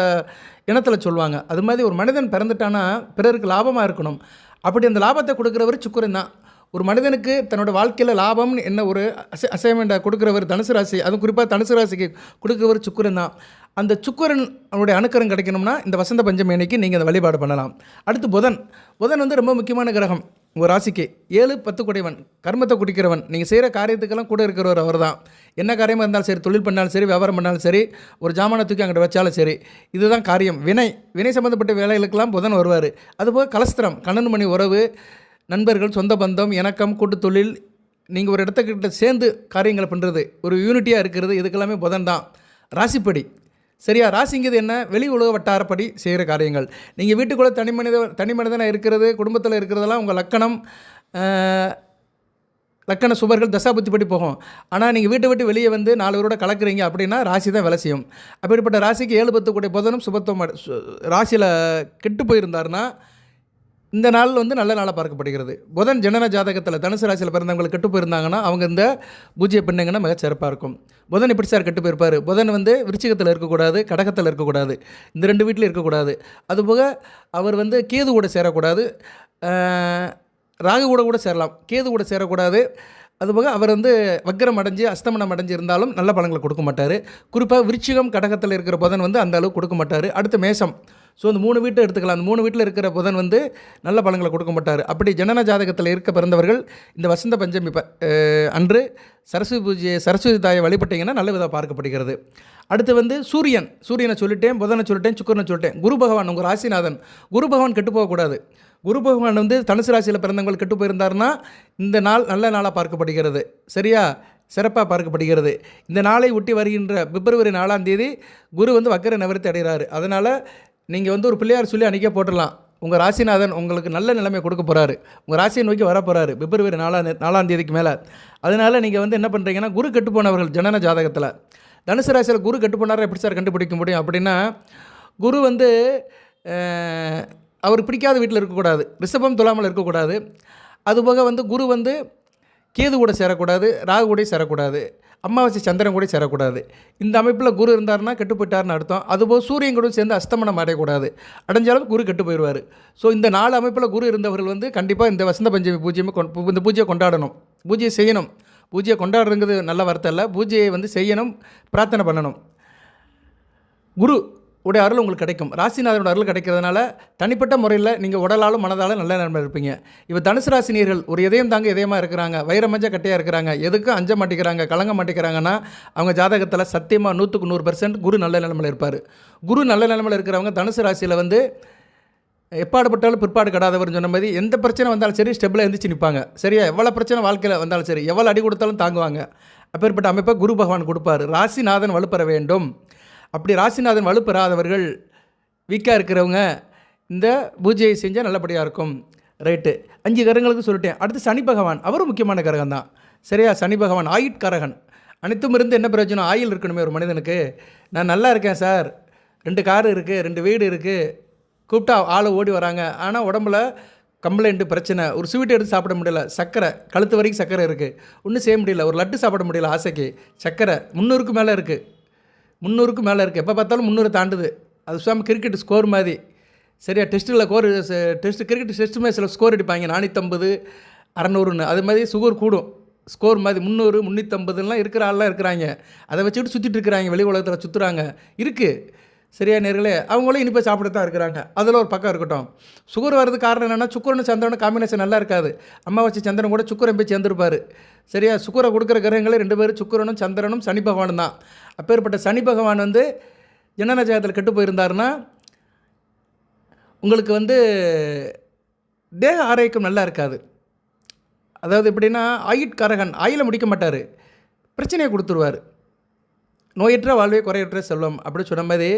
இனத்தில் சொல்லுவாங்க. அது மாதிரி ஒரு மனிதன் பிறந்துட்டானா பிறருக்கு லாபமாக இருக்கணும். அப்படி அந்த லாபத்தை கொடுக்குறவர் சுக்கரன் தான். ஒரு மனிதனுக்கு தன்னோட வாழ்க்கையில் லாபம்னு என்ன ஒரு அசை அசைன்மெண்ட்டை கொடுக்குறவர் தனுசு ராசி அதுவும் குறிப்பாக தனுசு ராசிக்கு கொடுக்குறவர் சுக்கரன் தான். அந்த சுக்கரனுடைய அவனுடைய அணுக்கரம் கிடைக்கணும்னா இந்த வசந்த பஞ்சமி அன்னைக்கு நீங்கள் அந்த வழிபாடு பண்ணலாம். அடுத்து புதன். புதன் வந்து ரொம்ப முக்கியமான கிரகம். உங்கள் ராசிக்கு ஏழு பத்து குடைவன் கர்மத்தை குடிக்கிறவன். நீங்கள் செய்கிற காரியத்துக்கெல்லாம் கூட இருக்கிறவர் அவர் தான் என்ன காரியமாக இருந்தாலும் சரி தொழில் பண்ணாலும் சரி வியாபாரம் பண்ணாலும் சரி ஒரு ஜாமானை தூக்கி அங்கிட்ட வச்சாலும் சரி இதுதான் காரியம். வினை. வினை சம்மந்தப்பட்ட வேலைகளுக்கெல்லாம் புதன் வருவார். அதுபோக கலஸ்திரம் கண்ணன் மணி உறவு நண்பர்கள் சொந்த பந்தம் இணக்கம் கூட்டு தொழில். நீங்கள் ஒரு இடத்துக்கிட்ட சேர்ந்து காரியங்களை பண்ணுறது ஒரு யூனிட்டியாக இருக்கிறது இதுக்கெல்லாமே புதன் தான் ராசிப்படி. சரியா? ராசிங்கிறது என்ன? வெளி உலக வட்டாரப்படி செய்கிற காரியங்கள். நீங்கள் வீட்டுக்குள்ளே தனி மனித தனி மனிதனாக இருக்கிறது குடும்பத்தில் இருக்கிறதெல்லாம் உங்கள் லக்கணம் லக்கண சுபர்கள் தசாபுத்தி படி போகும். ஆனால் நீங்கள் வீட்டை விட்டு வெளியே வந்து நாலு பேரோட கலக்குறீங்க அப்படின்னா ராசி தான் வேலை செய்யும். அப்படிப்பட்ட ராசிக்கு ஏழு பத்து கூடிய புதனும் சுபத்துவம் ராசியில் கெட்டு போயிருந்தாருன்னா இந்த நாள் வந்து நல்ல நாளாக பார்க்கப்படுகிறது. புதன் ஜனன ஜாதகத்தில் தனுசு ராசியில் பிறந்தவங்களுக்கு கெட்டு போயிருந்தாங்கன்னா அவங்க இந்த பூஜ்ய பெண்ணுங்கன்னா மிக சிறப்பாக இருக்கும். புதன் எப்படி சார் கெட்டு போயிருப்பார்? புதன் வந்து விருச்சிகத்தில் இருக்கக்கூடாது கடகத்தில் இருக்கக்கூடாது இந்த ரெண்டு வீட்டில் இருக்கக்கூடாது. அதுபோக அவர் வந்து கேது கூட சேரக்கூடாது ராகு கூட கூட சேரலாம். கேது கூட சேரக்கூடாது. அதுபோக அவர் வந்து வக்கரம் அடைஞ்சு அஸ்தமனம் அடைஞ்சு இருந்தாலும் நல்ல பலன்களை கொடுக்க மாட்டார். குறிப்பாக விருச்சிகம் கடகத்தில் இருக்கிற புதன் வந்து அந்த அளவுக்கு கொடுக்க மாட்டார். அடுத்து மேசம் ஸோ அந்த மூணு வீட்டை எடுத்துக்கலாம். அந்த மூணு வீட்டில் இருக்கிற புதன் வந்து நல்ல பலன்களை கொடுக்க மாட்டார். அப்படி ஜனன ஜாதகத்தில் இருக்க பிறந்தவர்கள் இந்த வசந்த பஞ்சமி அன்று சரஸ்வதி பூஜையை சரஸ்வதி தாயை வழிபட்டிங்கன்னா நல்ல விதம் பார்க்கப்படுகிறது. அடுத்து வந்து சூரியன். சூரியனை சொல்லிட்டேன் புதனை சொல்லிட்டேன் சுக்கரனை சொல்லிட்டேன். குரு பகவான் உங்கள் ராசிநாதன். குரு பகவான் கெட்டு போகக்கூடாது. குரு பகவான் வந்து தனுசு ராசியில் பிறந்தவங்கள் கெட்டு போயிருந்தாருன்னா இந்த நாள் நல்ல நாளாக பார்க்கப்படுகிறது. சரியா? சிறப்பாக பார்க்கப்படுகிறது. இந்த நாளை ஒட்டி வருகின்ற பிப்ரவரி நாலாம் தேதி குரு வந்து வக்கர நிவர்த்தி அடைகிறாரு. அதனால் நீங்கள் வந்து ஒரு பிள்ளையார் சொல்லி அன்றைக்கே போட்டுடலாம். உங்கள் ராசிநாதன் உங்களுக்கு நல்ல நிலைமை கொடுக்க போகிறாரு உங்கள் ராசியை நோக்கி வர போகிறாரு பிப்ரவரி நாலாம் நாலாம் தேதிக்கு மேலே. அதனால் நீங்கள் வந்து என்ன பண்ணுறீங்கன்னா குரு கெட்டுப்போனவர்கள் ஜனன ஜாதகத்தில். தனுசு ராசியில் குரு கெட்டு எப்படி சார் கண்டுபிடிக்க முடியும்? அப்படின்னா குரு வந்து அவர் பிடிக்காத வீட்டில் இருக்கக்கூடாது. ரிஷபம் துலாமல் இருக்கக்கூடாது. அதுபோக வந்து குரு வந்து கேது கூட சேரக்கூடாது ராகு கூட சேரக்கூடாது. அமாவாசை சந்திரன் கூட சேரக்கூடாது. இந்த அமைப்பில் குரு இருந்தார்னா கெட்டு போயிட்டார்னு அர்த்தம். அதுபோல் சூரியன் கூட சேர்ந்து அஸ்தமனம் அடையக்கூடாது அடைஞ்சாலும் குரு கெட்டு போயிடுவார் ஸோ இந்த நாலு அமைப்பில் குரு இருந்தவர்கள் வந்து கண்டிப்பாக இந்த வசந்த பஞ்சமி பூஜ்யமே இந்த பூஜையை கொண்டாடணும். பூஜையை செய்யணும். பூஜையை கொண்டாடுறதுங்கிறது நல்ல வார்த்தை இல்லை பூஜையை வந்து செய்யணும் பிரார்த்தனை பண்ணணும். குரு உடைய அருள் உங்களுக்கு கிடைக்கும். ராசிநாதனோட அருள் கிடைக்கிறதுனால தனிப்பட்ட முறையில் நீங்கள் உடலாலும் மனதாலும் நல்ல நன்மை இருப்பீங்க. இப்போ தனுசு ராசினியர்கள் ஒரு இதயம் தாங்க இதயமாக இருக்கிறாங்க. வைரமஞ்ச கட்டையாக இருக்கிறாங்க. எதுக்கும் அஞ்ச மாட்டேங்கிறாங்க கலங்க மாட்டேங்கிறாங்கன்னா அவங்க ஜாதகத்தில் சத்தியமாக நூற்றுக்கு நூறு பர்சன்ட் குரு நல்ல நிலைமையில் இருப்பார். குரு நல்ல நிலைமையில் இருக்கிறவங்க தனுசு ராசியில் வந்து எப்பாடுபட்டாலும் பிற்பாடு கடாதவர்னு சொன்ன மாதிரி எந்த பிரச்சனை வந்தாலும் சரி ஸ்டெப்பில் எழுந்திரிச்சு நிற்பாங்க சரியா? எவ்வளோ பிரச்சனை வாழ்க்கையில் வந்தாலும் சரி எவ்வளோ அடி கொடுத்தாலும் தாங்குவாங்க. அப்பேற்பட்ட அமைப்பை குரு பகவான் கொடுப்பார். ராசிநாதன் வலுப்பெற வேண்டும். அப்படி ராசிநாதன் வலுப்பெறாதவர்கள் வீக்காக இருக்கிறவங்க இந்த பூஜையை செஞ்சால் நல்லபடியாக இருக்கும். ரைட்டு அஞ்சு கரங்களுக்கு சொல்லிட்டேன். அடுத்து சனி பகவான். அவரும் முக்கியமான கரகம் தான் சரியா? சனி பகவான் ஆயுட்கரகன் அனைத்தும் இருந்து என்ன பிரயோஜனம்? ஆயில் இருக்கணுமே ஒரு மனிதனுக்கு. நான் நல்லா இருக்கேன் சார். ரெண்டு கார் இருக்குது ரெண்டு வீடு இருக்குது கூப்பிட்டா ஆளை ஓடி வராங்க. ஆனால் உடம்புல கம்ப்ளைண்ட்டு பிரச்சனை. ஒரு ஸ்வீட் எடுத்து சாப்பிட முடியல. சக்கரை கழுத்து வரைக்கும் சக்கரை இருக்குது ஒன்றும் செய்ய முடியல. ஒரு லட்டு சாப்பிட முடியல ஆசைக்கு. சக்கரை முந்நூறுக்கு மேலே இருக்குது முந்நூறுக்கு மேலே இருக்குது எப்போ பார்த்தாலும் முந்நூறு தாண்டுது. அது சுவாமி கிரிக்கெட் ஸ்கோர் மாதிரி. சரியா டெஸ்ட்டில் கோர் டெஸ்ட் கிரிக்கெட் டெஸ்ட்டுமே சில ஸ்கோர் அடிப்பாங்க. நானூற்றம்பது அறநூறுன்னு. அது மாதிரி சுகர் கூடும். ஸ்கோர் மாதிரி முந்நூறு முந்நூற்றம்பதுலாம் இருக்கிற ஆள்லாம் இருக்கிறாங்க. அதை வச்சுக்கிட்டு சுற்றிட்டு இருக்கிறாங்க. வெளி உலகத்தில் சுற்றுறாங்க இருக்குது சரியா நேர்களே? அவங்களும் இனிப்பை சாப்பிட்டு தான் இருக்கிறாங்க. அதில் ஒரு பக்கம் இருக்கட்டும். சுகர் வர்றது காரணம் என்னென்னா சுக்கரனு சந்திரனும் காம்பினேஷன் நல்லா இருக்காது. அம்மாவாச்சி சந்திரன் கூட சுக்கரன் போய் சேர்ந்துருப்பார். சரியா? சுக்கரை கொடுக்குற கிரகங்களே ரெண்டு பேரும் சுக்கரனும் சந்திரனும் சனி பகவானும் தான். அப்பேற்பட்ட சனி பகவான் வந்து என்னென்ன ஜெயத்தில் கெட்டு போயிருந்தாருன்னா உங்களுக்கு வந்து தேக ஆரோக்கியம் நல்லா இருக்காது. அதாவது எப்படின்னா ஆயுட்காரகன் ஆயில முடிக்க மாட்டார். பிரச்சனையை கொடுத்துருவார். நோயற்ற வாழ்வே குறையற்ற செல்வம் அப்படி சொன்ன மாதிரி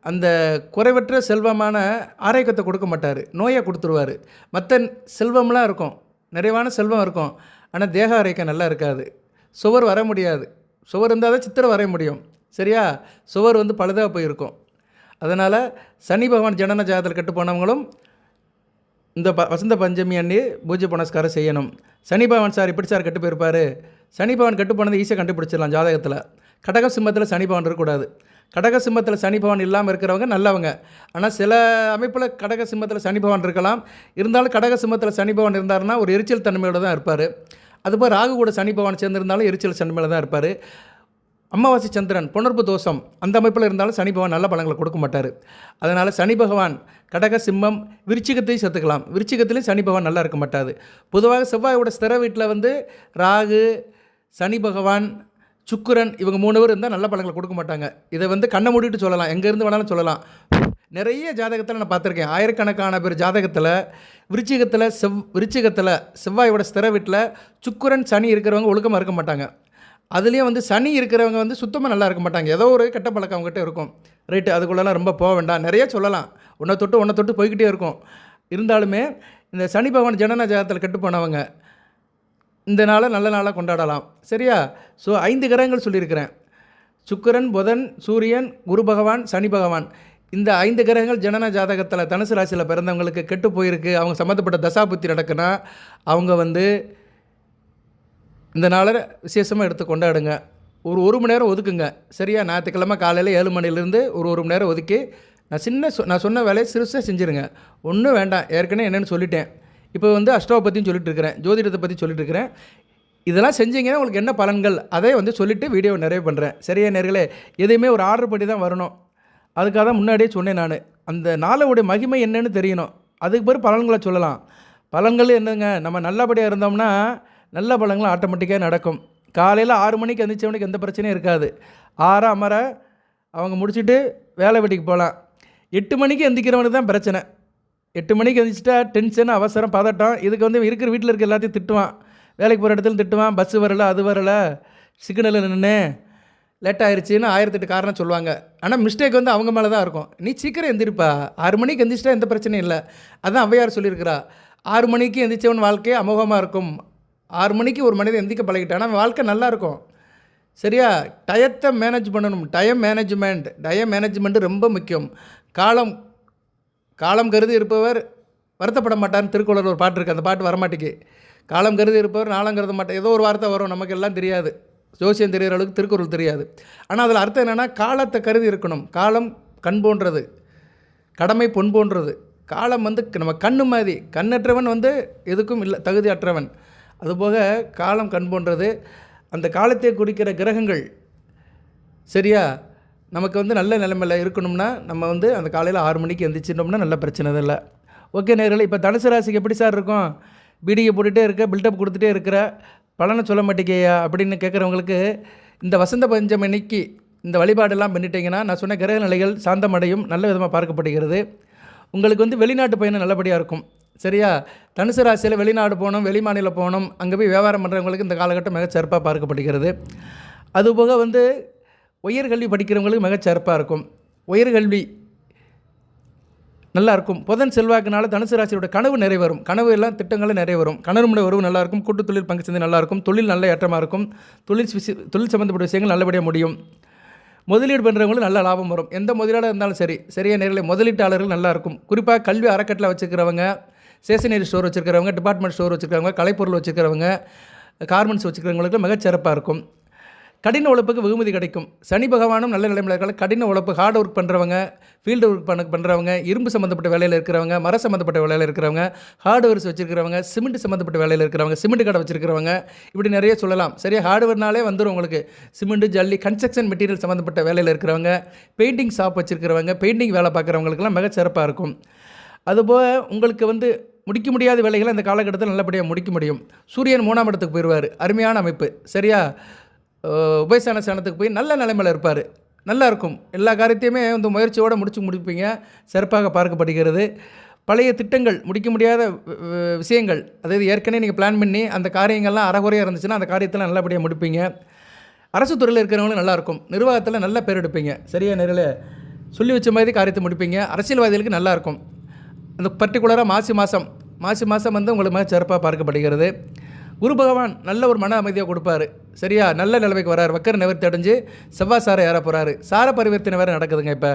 அந்த குறைவற்ற செல்வமான ஆரோக்கியத்தை கொடுக்க மாட்டார். நோயை கொடுத்துருவார். மற்ற செல்வம்லாம் இருக்கும். நிறைவான செல்வம் இருக்கும். ஆனால் தேக ஆரோக்கியம் நல்லா இருக்காது. சுவர் வர முடியாது. சுவர் இருந்தால் தான் சித்திரம் வரைய முடியும். சரியா? சுவர் வந்து பழுதாக போயிருக்கும். அதனால் சனி பகவான் ஜனன ஜாதத்தில் கெட்டு போனவங்களும் இந்த ப வசந்த பஞ்சமி அன்னி பூஜை புனஸ்காரம் செய்யணும். சனி பகவான் சார் இப்படி சார் கெட்டு போயிருப்பார். சனி பகவான் கெட்டு போனதை ஈஸியாக கண்டுபிடிச்சிடலாம் ஜாதகத்தில். கடக சிம்மத்தில் சனி பவன் இருக்கக்கூடாது. கடக சிம்மத்தில் சனி பவன் இல்லாமல் இருக்கிறவங்க நல்லவங்க. ஆனால் சில அமைப்பில் கடக சிம்மத்தில் சனி பவன் இருக்கலாம். இருந்தாலும் கடக சிம்மத்தில் சனி பவன் இருந்தாருன்னா ஒரு எரிச்சல் தன்மையோடு தான் இருப்பார். அதுபோல் ராகு கூட சனி பவன் சேர்ந்திருந்தாலும் எரிச்சல் தன்மையில் தான் இருப்பார். அமாவாசை சந்திரன் புணர்வு தோஷம் அந்த அமைப்பில் இருந்தாலும் சனி பகவான் நல்ல பலங்களை கொடுக்க மாட்டார். அதனால் சனி பகவான் கடக சிம்மம் விருச்சிகத்தையும் சேர்த்துக்கலாம். விருச்சிகத்திலையும் சனி பகவான் நல்லா இருக்க மாட்டாது பொதுவாக செவ்வாயோட ஸ்திர வீட்டில் வந்து ராகு சனி பகவான் சுக்குரன் இவங்க மூணு பேர் இருந்தால் நல்ல பழங்களை கொடுக்க மாட்டாங்க. இதை வந்து கண்ணை மூடிட்டு சொல்லலாம். எங்கேருந்து வேணாலும் சொல்லலாம். நிறைய ஜாதகத்தில் நான் பார்த்துருக்கேன். ஆயிரக்கணக்கான பேர் ஜாதகத்தில் விருச்சிகத்தில் செவ் விருச்சிகத்தில் செவ்வாயோட ஸ்திர வீட்டில் சுக்குரன் சனி இருக்கிறவங்க ஒழுக்கமாக இருக்க மாட்டாங்க. அதுலேயும் வந்து சனி இருக்கிறவங்க வந்து சுத்தமாக நல்லா இருக்க மாட்டாங்க. ஏதோ ஒரு கெட்ட பழக்கம் அவங்ககிட்ட இருக்கும். ரைட்டு அதுக்குள்ளெல்லாம் ரொம்ப போக வேண்டாம். நிறைய சொல்லலாம். ஒன்றை தொட்டு ஒன்றை தொட்டு போய்கிட்டே இருக்கும். இருந்தாலுமே இந்த சனி பகவான் ஜனன ஜாதத்தில் கெட்டு போனவங்க இந்த நாளை நல்ல நாளாக கொண்டாடலாம். சரியா? ஸோ ஐந்து கிரகங்கள் சொல்லியிருக்கிறேன். சுக்கிரன் புதன் சூரியன் குரு பகவான் சனி பகவான். இந்த ஐந்து கிரகங்கள் ஜனன ஜாதகத்தில் தனுசு ராசியில் பிறந்தவங்களுக்கு கெட்டு போயிருக்கு. அவங்க சம்மந்தப்பட்ட தசாபுத்தி நடக்குன்னா அவங்க வந்து இந்த நாளை விசேஷமாக எடுத்து கொண்டாடுங்க. ஒரு ஒரு மணி நேரம் ஒதுக்குங்க. சரியா? ஞாயிற்றுக்கிழமை காலையில் ஏழு மணிலேருந்து ஒரு ஒரு மணி நேரம் ஒதுக்கி நான் சின்ன சொ நான் சொன்ன வேலையை சிறுசாக செஞ்சுருங்க. ஒன்றும் வேண்டாம். ஏற்கனவே என்னென்னு சொல்லிட்டேன். இப்போ வந்து அஷ்டவை பற்றியும் சொல்லிட்டு இருக்கிறேன் ஜோதிடத்தை பற்றி சொல்லிட்டு இருக்கிறேன் இதெல்லாம் செஞ்சீங்கன்னா உங்களுக்கு என்ன பலன்கள்? அதை வந்து சொல்லிவிட்டு வீடியோ நிறைவு பண்ணுறேன் சரியா நேர்களே? எதையுமே ஒரு ஆர்டர் பண்ணி தான் வரணும். அதுக்காக தான் முன்னாடியே சொன்னேன் நான். அந்த நாளோடைய மகிமை என்னன்னு தெரியணும். அதுக்கு பிறகு பலன்களை சொல்லலாம். பலன்கள் என்னங்க? நம்ம நல்லபடியாக இருந்தோம்னா நல்ல பலன்கள் ஆட்டோமேட்டிக்காக நடக்கும். காலையில் ஆறு மணிக்கு எந்திரிச்சவனுக்கு எந்த பிரச்சனையும் இருக்காது. ஆற அமர அவங்க முடிச்சுட்டு வேலை வெட்டிக்கு போகலாம். எட்டு மணிக்கு எந்திரிக்கிறவனுக்கு தான் பிரச்சனை. எட்டு மணிக்கு எழுந்திரிச்சிட்டா டென்ஷன் அவசரம் பதட்டம். இதுக்கு வந்து இருக்கிற வீட்டில் இருக்க எல்லாத்தையும் திட்டுவான். வேலைக்கு போகிற இடத்துல திட்டுவான். பஸ்ஸு வரல அது வரல. சிக்னலில் நின்று லேட் ஆயிடுச்சின்னு ஆயிரத்தெட்டு காரணம் சொல்லுவாங்க. ஆனால் மிஸ்டேக் வந்து அவங்க மேலே தான் இருக்கும். நீ சீக்கிரம் எந்திரிப்பா. ஆறு மணிக்கு எந்திரிச்சிட்டா எந்த பிரச்சனையும் இல்லை. அதான் ஔவையார் சொல்லியிருக்கிறா. ஆறு மணிக்கு எந்திரிச்சவன் வாழ்க்கை அமோகமாக இருக்கும். ஆறு மணிக்கு ஒரு மனிதன் எந்திரிக்க பழகிட்டான் அவன் வாழ்க்கை நல்லாயிருக்கும் சரியா? டயத்தை மேனேஜ் பண்ணணும். டைம் மேனேஜ்மெண்ட் டயம் மேனேஜ்மெண்ட்டு ரொம்ப முக்கியம். காலம் காலம் கருதி இருப்பவர் வருத்தப்பட மாட்டார்னு திருக்குறள் ஒரு பாட்டு இருக்குது அந்த பாட்டு வரமாட்டேங்கு காலம் கருதி இருப்பவர் நாளம் கருத மாட்டேன் ஏதோ ஒரு வார்த்தை வரும் நமக்கு எல்லாம் தெரியாது. ஜோசியம் தெரிகிற அளவுக்கு திருக்குறள் தெரியாது. ஆனால் அதில் அர்த்தம் என்னென்னா காலத்தை கருதி இருக்கணும். காலம் கண் போன்றது கடமை பொன் போன்றது. காலம் வந்து நம்ம கண்ணு மாதிரி கண்ணற்றவன் வந்து எதுக்கும் இல்லை தகுதி அற்றவன் அதுபோக காலம் கண் போன்றது அந்த காலத்தை குறிக்கிற கிரகங்கள் சரியா? நமக்கு வந்து நல்ல நிலைமையில் இருக்கணும்னா நம்ம வந்து அந்த காலையில் ஆறு மணிக்கு எந்திரிச்சிட்டோம்னா நல்ல பிரச்சனை இல்லை. ஓகே நேரில் இப்போ தனுசு ராசிக்கு எப்படி சார் இருக்கும்? பீடிகை போட்டுகிட்டே இருக்க பில்டப் கொடுத்துட்டே இருக்கிற பலனை சொல்ல மாட்டேங்கய்யா அப்படின்னு கேட்குறவங்களுக்கு இந்த வசந்த பஞ்சமணிக்கு இந்த வழிபாடெல்லாம் பண்ணிட்டீங்கன்னா நான் சொன்ன கிரக நிலைகள் சாந்தமடையும் நல்ல விதமாக பார்க்கப்படுகிறது. உங்களுக்கு வந்து வெளிநாட்டு பயணம் நல்லபடியாக இருக்கும். சரியா? தனுசு ராசியில் வெளிநாடு போகணும் வெளி மாநிலம் போகணும் அங்கே போய் வியாபாரம் பண்ணுறவங்களுக்கு இந்த காலகட்டம் மிக சிறப்பாக பார்க்கப்படுகிறது. அதுபோக வந்து உயர்கல்வி படிக்கிறவங்களுக்கு மிகச்சிறப்பாக இருக்கும். உயர்கல்வி நல்லாயிருக்கும் புதன் செல்வாக்குனால தனுசு ராசியோட கனவு நிறைவேறும். கனவு எல்லாம் திட்டங்களும் நிறைவேறும். கனவுடைய உறவு நல்லா இருக்கும். கூட்டு தொழில் பங்கு சேர்ந்து நல்லா இருக்கும். தொழில் நல்ல ஏற்றமாக இருக்கும். தொழில் விஷய தொழில் சம்மந்தப்பட்ட விஷயங்கள் நல்லபடியாக முடியும். முதலீடு பண்ணுறவங்களும் நல்ல லாபம் வரும். எந்த முதலீடாக இருந்தாலும் சரி சரியா நேரில் முதலீட்டாளர்கள் நல்லா இருக்கும். குறிப்பாக கல்வி அறக்கட்டளை வச்சுருக்கிறவங்க ஸ்டேஷனரி ஸ்டோர் வச்சுருக்கிறவங்க டிபார்ட்மெண்ட் ஸ்டோர் வச்சுருக்கிறவங்க கலைப்பொருள் வச்சுருக்கிறவங்க கார்மெண்ட்ஸ் வச்சுருக்கிறவங்களுக்கு மிகச்சிறப்பாக இருக்கும். கடின உழைப்புக்கு வெகுமதி கிடைக்கும். சனி பகவானும் நல்ல நிலைமையில் இருக்காங்க கடின உழைப்பு ஹார்ட் ஒர்க் பண்ணுறவங்க ஃபீல்டு ஒர்க் பண்ண பண்ணுறவங்க இரும்பு சம்மந்தப்பட்ட வேலையில் இருக்கிறவங்க மர சம்மந்தப்பட்ட வேலையில் இருக்கிறவங்க ஹார்ட்வேர்ஸ் வச்சுருக்கிறவங்க சிமெண்ட் சம்மந்தப்பட்ட வேலையில் இருக்கிறவங்க சிமெண்ட் கடை வச்சுருக்கிறவங்க இப்படி நிறைய சொல்லலாம். சரியா ஹார்ட்வேர்னாலே வந்துடும் உங்களுக்கு. சிமெண்ட் ஜல்லி கன்ஸ்ட்ரக்ஷன் மெட்டீரியல் சம்மந்தப்பட்ட வேலையில் இருக்கிறவங்க பெயிண்டிங் ஷாப் வச்சுருக்கிறவங்க பெயிண்டிங் வேலை பார்க்குறவங்களுக்குலாம் மிக சிறப்பாக இருக்கும். அதுபோக உங்களுக்கு வந்து முடிக்க முடியாத வேலைகளை இந்த காலகட்டத்தில் நல்லபடியாக முடிக்க முடியும். சூரியன் மூணாம் இடத்துக்கு போயிடுவார் அருமையான அமைப்பு. சரியா? உபயசான சனத்துக்கு போய் நல்ல நிலைமையில் இருப்பார். நல்லா இருக்கும் எல்லா காரியத்தையுமே வந்து முயற்சியோடு முடிச்சு முடிப்பீங்க. சிறப்பாக பார்க்கப்படுகிறது. பழைய திட்டங்கள் முடிக்க முடியாத விஷயங்கள் அதாவது ஏற்கனவே நீங்கள் பிளான் பண்ணி அந்த காரியங்கள்லாம் அறகுறையாக இருந்துச்சுன்னா அந்த காரியத்தெல்லாம் நல்லபடியாக முடிப்பீங்க. அரசு துறையில் இருக்கிறவங்களும் நல்லாயிருக்கும். நிர்வாகத்தில் நல்ல பேர் எடுப்பீங்க. சரியா நேரில் சொல்லி வச்ச மாதிரி காரியத்தை முடிப்பீங்க. அரசியல்வாதிகளுக்கு நல்லாயிருக்கும். அந்த பர்டிகுலராக மாசி மாதம் மாசி மாதம் வந்து உங்களுக்கு மிக சிறப்பாக பார்க்கப்படுகிறது. குரு பகவான் நல்ல ஒரு மன அமைதியாக கொடுப்பாரு. சரியா? நல்ல நிலைமைக்கு வராரு. வக்கர நிவர்த்தி அடைஞ்சு செவ்வாய் சாரை ஏற போகிறாரு சார பரிவர்த்தனை வேறு நடக்குதுங்க இப்போ.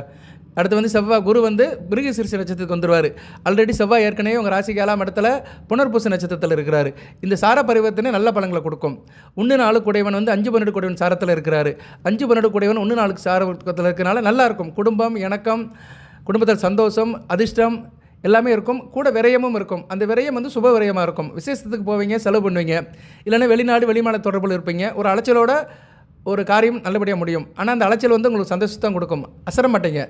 அடுத்து வந்து செவ்வாய் குரு வந்து மிருக சிறுசு நட்சத்திரத்துக்கு வந்துடுவார் ஆல்ரெடி செவ்வாய் ஏற்கனவே உங்கள் ராசிக்கு ஏழாம் இடத்துல புனர்பூச நட்சத்திரத்தில் இருக்கிறாரு. இந்த சார பரிவர்த்தனை நல்ல பலங்களை கொடுக்கும். ஒன்று நாலு குடைவன் வந்து அஞ்சு பன்னெண்டு குடைவன் சாரத்தில் இருக்கிறாரு. அஞ்சு பன்னெண்டு குடைவன் ஒன்று நாளுக்கு சாரத்தில் இருக்கிறனால நல்லா இருக்கும். குடும்பம் இணக்கம் குடும்பத்தில் சந்தோஷம் அதிர்ஷ்டம் எல்லாமே இருக்கும். கூட விரயமும் இருக்கும். அந்த விரயம் வந்து சுப விரயமாக இருக்கும். விசேஷத்துக்கு போவீங்க செலவு பண்ணுவீங்க. இல்லைன்னா வெளிநாடு வெளிமான தொடர்பில் இருப்பீங்க. ஒரு அலைச்சலோட ஒரு காரியம் நல்லபடியாக முடியும். ஆனால் அந்த அலைச்சல் வந்து உங்களுக்கு சந்தோஷத்தான் கொடுக்கும். அசர மாட்டீங்க.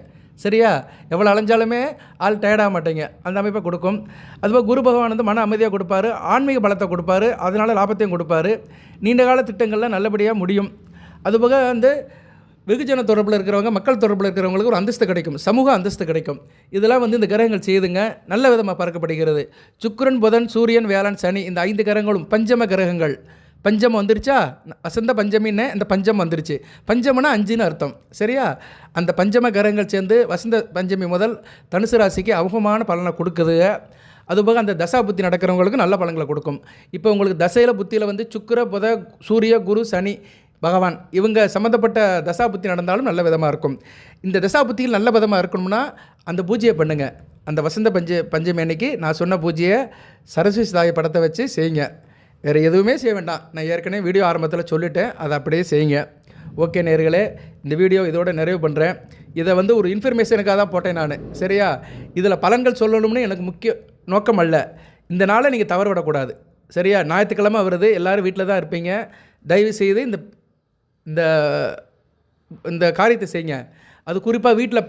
சரியா? எவ்வளோ அலைஞ்சாலுமே ஆள் டயர்டாக மாட்டீங்க. அந்த அமைப்பை கொடுக்கும். அதுபோல் குரு பகவான் வந்து மன அமைதியாக கொடுப்பாரு. ஆன்மீக பலத்தை கொடுப்பாரு. அதனால் லாபத்தையும் கொடுப்பாரு. நீண்ட கால திட்டங்கள்லாம் நல்லபடியாக முடியும். அதுபோக வந்து வெகுஜன தொடர்பில் இருக்கிறவங்க மக்கள் தொடர்பில் இருக்கிறவங்களுக்கு ஒரு அந்தஸ்து கிடைக்கும். சமூக அந்தஸ்து கிடைக்கும். இதெல்லாம் வந்து இந்த கிரகங்கள் செய்துங்க நல்ல விதமாக பார்க்கப்படுகிறது. சுக்கரன் புதன் சூரியன் வேளாண் சனி இந்த ஐந்து கிரகங்களும் பஞ்சம கிரகங்கள். பஞ்சம் வந்துருச்சா? வசந்த பஞ்சமின்னு இந்த பஞ்சம் வந்துருச்சு. பஞ்சம்னா அஞ்சுன்னு அர்த்தம். சரியா? அந்த பஞ்சம கிரகங்கள் சேர்ந்து வசந்த பஞ்சமி முதல் தனுசு ராசிக்கு அவகமான பலனை கொடுக்குது. அதுபோக அந்த தசா புத்தி நடக்கிறவங்களுக்கு நல்ல பலன்களை கொடுக்கும். இப்போ உங்களுக்கு தசையில் புத்தியில் வந்து சுக்கர புத சூரிய குரு சனி பகவான் இவங்க சம்மந்தப்பட்ட தசாபுத்தி நடந்தாலும் நல்ல விதமாக இருக்கும். இந்த தசாபுத்தியில் நல்ல விதமாக இருக்கணும்னா அந்த பூஜையை பண்ணுங்கள் அந்த வசந்த பஞ்ச பஞ்சமி அன்னைக்கு நான் சொன்ன பூஜையை சரஸ்வதி தாயை படத்தை வச்சு செய்யுங்க. வேறு எதுவுமே செய்ய வேண்டாம். நான் ஏற்கனவே வீடியோ ஆரம்பத்தில் சொல்லிட்டேன். அதை அப்படியே செய்யுங்க. ஓகே நேர்களே இந்த வீடியோ இதோட நிறைவு பண்ணுறேன் இதை வந்து ஒரு இன்ஃபர்மேஷனுக்காக தான் போட்டேன் நான். சரியா? இதில் பலன்கள் சொல்லணும்னு எனக்கு முக்கிய நோக்கம் அல்ல. இந்த நாளை நீங்கள் தவற விடக்கூடாது. சரியா? ஞாயிற்றுக்கிழமை வருது. எல்லோரும் வீட்டில் தான் இருப்பீங்க. தயவு செய்து இந்த இந்த இந்த காரியத்தை செய்யுங்க. அது குறிப்பாக வீட்டில்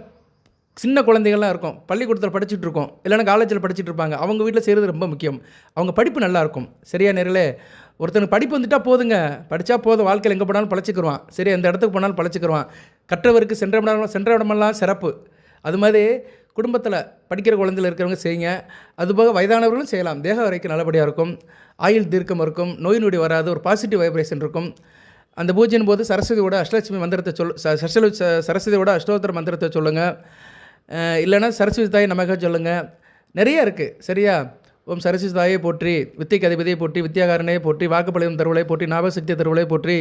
சின்ன குழந்தைகள்லாம் இருக்கும். பள்ளிக்கூடத்தில் படிச்சுட்டு இருக்கோம் இல்லைன்னா காலேஜில் படிச்சுட்டு இருப்பாங்க அவங்க வீட்டில் செய்கிறது ரொம்ப முக்கியம். அவங்க படிப்பு நல்லா இருக்கும். சரியா நேரில் ஒருத்தனுக்கு படிப்பு வந்துட்டால் போதுங்க. படித்தா போதும். வாழ்க்கையில் எங்கே போனாலும் பழச்சிக்கிருவான். சரி எந்த இடத்துக்கு போனாலும் பழச்சிக்கிருவான். கற்றவருக்கு சென்ற இடம் சென்ற இடமெல்லாம் சிறப்பு. அது மாதிரி குடும்பத்தில் படிக்கிற குழந்தையில் இருக்கிறவங்க செய்யுங்க. அதுபோக வயதானவர்களும் செய்யலாம். தேக வரைக்கும் நல்லபடியாக இருக்கும். ஆயுள் தீர்க்கம் இருக்கும். நோய் நொடி வராது. ஒரு பாசிட்டிவ் வைப்ரேஷன் இருக்கும். அந்த பூஜையின் போது சரஸ்வதியோட அஷ்டலட்சுமி மந்திரத்தை சொல் சரஸ்வதி சரஸ்வதியோட அஷ்டோத்தர மந்திரத்தை சொல்லுங்கள் இல்லைன்னா சரஸ்வதி தாயை நமக்கு சொல்லுங்கள் நிறைய இருக்குது சரியா? ஓம் சரஸ்வதி தாயை போற்றி வித்திக்கு அதிபதியை போற்றி வித்தியாகாரனையை போற்றி வாக்குப்பளையம் தருவலை போற்றி ஞாபகசக்தி தருவலை போற்றி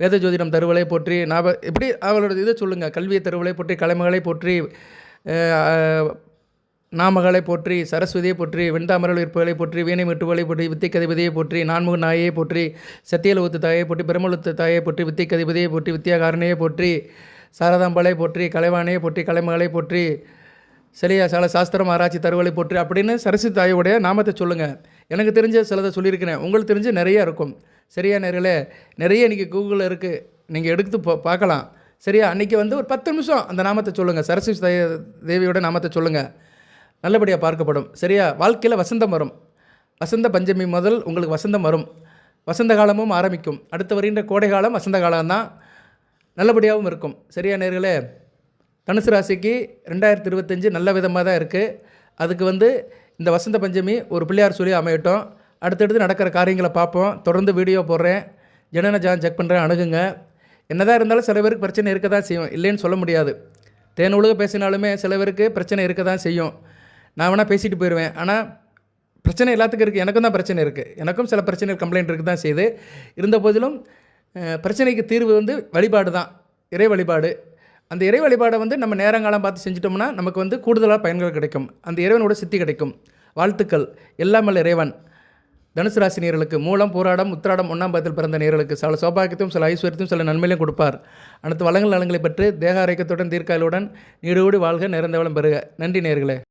வேத ஜோதிடம் தருவலை போற்றி ஞாபக இப்படி அவளோட இதை சொல்லுங்கள் கல்வியை தருவலை போற்றி கலைமகளை போற்றி நாமகளை போற்றி சரஸ்வதியை போற்றி வெண்தாமரல் விற்புகளை போற்றி வீணை மெட்டுவலை போற்றி வித்தை கதிபதியை போற்றி நான்முக நாயை போற்றி சத்தியலவுத்து தாயை போற்றி பெருமலுத்து தாயை போற்றி வித்தை கதிபதியை போற்றி வித்தியாகாரனையை போற்றி சாரதாம்பாளை போற்றி கலைவானையை போற்றி கலைமகளை போற்றி சரியா சால சாஸ்திரம் ஆராய்ச்சி தருவலை போற்றி அப்படின்னு சரஸ்வதி தாயோடைய நாமத்தை சொல்லுங்கள் எனக்கு தெரிஞ்ச சிலதை சொல்லியிருக்கிறேன். உங்களுக்கு தெரிஞ்ச நிறைய இருக்கும். சரியா நேரில் நிறைய இன்றைக்கி கூகுளில் இருக்குது நீங்கள் எடுத்து பா பார்க்கலாம். சரியா? அன்றைக்கி வந்து ஒரு பத்து நிமிஷம் அந்த நாமத்தை சொல்லுங்கள் சரஸ்வதி தாய் தேவியோட நாமத்தை சொல்லுங்கள் நல்லபடியாக பார்க்கப்படும். சரியா? வாழ்க்கையில் வசந்தம் வரும். வசந்த பஞ்சமி முதல் உங்களுக்கு வசந்தம் வரும். வசந்த காலமும் ஆரம்பிக்கும். அடுத்து வருகின்ற கோடை காலம் வசந்த காலம்தான். நல்லபடியாகவும் இருக்கும். சரியா நேர்களே? தனுசு ராசிக்கு ரெண்டாயிரத்தி இருபத்தஞ்சு நல்ல விதமாக தான் இருக்குது அதுக்கு வந்து இந்த வசந்த பஞ்சமி ஒரு பிள்ளையார் சொல்லி அமையட்டும். அடுத்தடுத்து நடக்கிற காரியங்களை பார்ப்போம். தொடர்ந்து வீடியோ போடுறேன். ஜனன ஜான் செக் பண்ணுறேன் அணுகுங்க. என்னதான் இருந்தாலும் சில பேருக்கு பிரச்சனை இருக்க தான் செய்யும். இல்லைன்னு சொல்ல முடியாது. தேன் உலக பேசினாலுமே சில பேருக்கு பிரச்சனை இருக்க தான் செய்யும். நான் வேணால் பேசிட்டு போயிடுவேன் ஆனால் பிரச்சனை எல்லாத்துக்கும் இருக்குது எனக்கும் தான் பிரச்சனை இருக்குது எனக்கும் சில பிரச்சனை கம்ப்ளைண்ட் இருக்குது தான் செய்யுது. இருந்த போதிலும் பிரச்சனைக்கு தீர்வு வந்து வழிபாடு தான். இறை வழிபாடு. அந்த இறை வழிபாடை வந்து நம்ம நேரங்காலம் பார்த்து செஞ்சிட்டோம்னா நமக்கு வந்து கூடுதலாக பயன்கள் கிடைக்கும். அந்த இறைவனோட சித்தி கிடைக்கும். வாழ்த்துக்கள். எல்லாம் வல்ல இறைவன். தனுசு ராசி நேர்களுக்கு மூலம் போராடம் உத்திராடம் ஒன்றாம் பாதத்தில் பிறந்த நேர்களுக்கு சில சௌபாகியத்தையும் சில ஐஸ்வர்யத்தையும் சில நன்மையிலும் கொடுப்பார். அனைத்து வளங்கள் நலங்களை பெற்று தேக ஆரோக்கியத்துடன் தீர்க்காயலுடன் நீடோடு வாழ்க நிறந்தவளம் பெறுக. நன்றி நேர்களே.